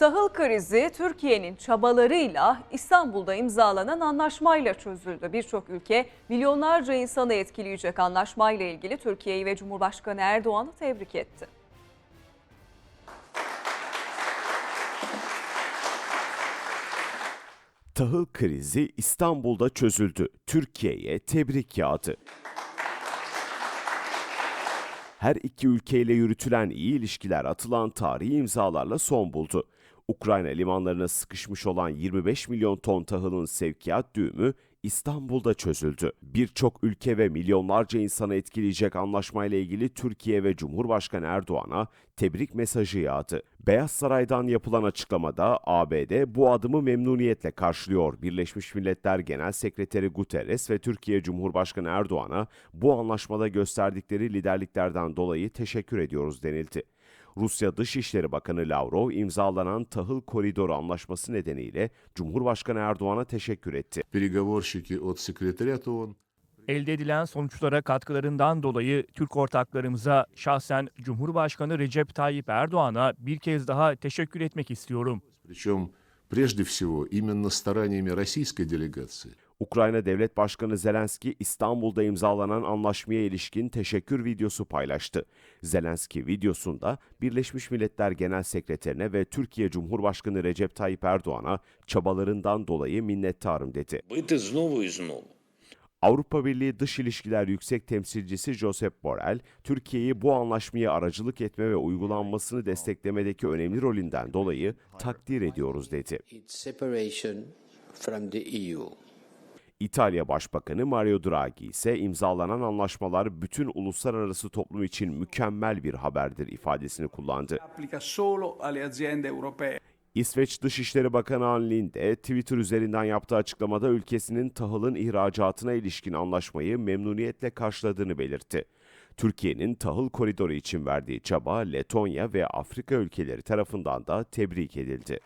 Tahıl krizi Türkiye'nin çabalarıyla İstanbul'da imzalanan anlaşmayla çözüldü. Birçok ülke milyonlarca insanı etkileyecek anlaşmayla ilgili Türkiye'yi ve Cumhurbaşkanı Erdoğan'ı tebrik etti. Tahıl krizi İstanbul'da çözüldü. Türkiye'ye tebrik yağdı. Her iki ülkeyle yürütülen iyi ilişkiler atılan tarihi imzalarla son buldu. Ukrayna limanlarına sıkışmış olan 25 milyon ton tahılın sevkiyat düğümü İstanbul'da çözüldü. Birçok ülke ve milyonlarca insanı etkileyecek anlaşmayla ilgili Türkiye ve Cumhurbaşkanı Erdoğan'a tebrik mesajı yağdı. Beyaz Saray'dan yapılan açıklamada ABD bu adımı memnuniyetle karşılıyor. Birleşmiş Milletler Genel Sekreteri Guterres ve Türkiye Cumhurbaşkanı Erdoğan'a bu anlaşmada gösterdikleri liderliklerden dolayı teşekkür ediyoruz denildi. Rusya Dışişleri Bakanı Lavrov imzalanan tahıl koridoru anlaşması nedeniyle Cumhurbaşkanı Erdoğan'a teşekkür etti. переговорщики от секретариата ООН. Elde edilen sonuçlara katkılarından dolayı Türk ortaklarımıza şahsen Cumhurbaşkanı Recep Tayyip Erdoğan'a bir kez daha teşekkür etmek istiyorum. Причем прежде всего именно стараниями российской делегации. Ukrayna Devlet Başkanı Zelenski İstanbul'da imzalanan anlaşmaya ilişkin teşekkür videosu paylaştı. Zelenski videosunda Birleşmiş Milletler Genel Sekreterine ve Türkiye Cumhurbaşkanı Recep Tayyip Erdoğan'a çabalarından dolayı minnettarım dedi. бити знову і знову. Avrupa Birliği Dış İlişkiler Yüksek Temsilcisi Josep Borrell, Türkiye'yi bu anlaşmaya aracılık etme ve uygulanmasını desteklemedeki önemli rolünden dolayı takdir ediyoruz dedi. E. İtalya Başbakanı Mario Draghi ise imzalanan anlaşmalar bütün uluslararası toplum için mükemmel bir haberdir ifadesini kullandı. İsveç Dışişleri Bakanı Ann Linde Twitter üzerinden yaptığı açıklamada ülkesinin tahılın ihracatına ilişkin anlaşmayı memnuniyetle karşıladığını belirtti. Türkiye'nin tahıl koridoru için verdiği çaba Letonya ve Afrika ülkeleri tarafından da tebrik edildi.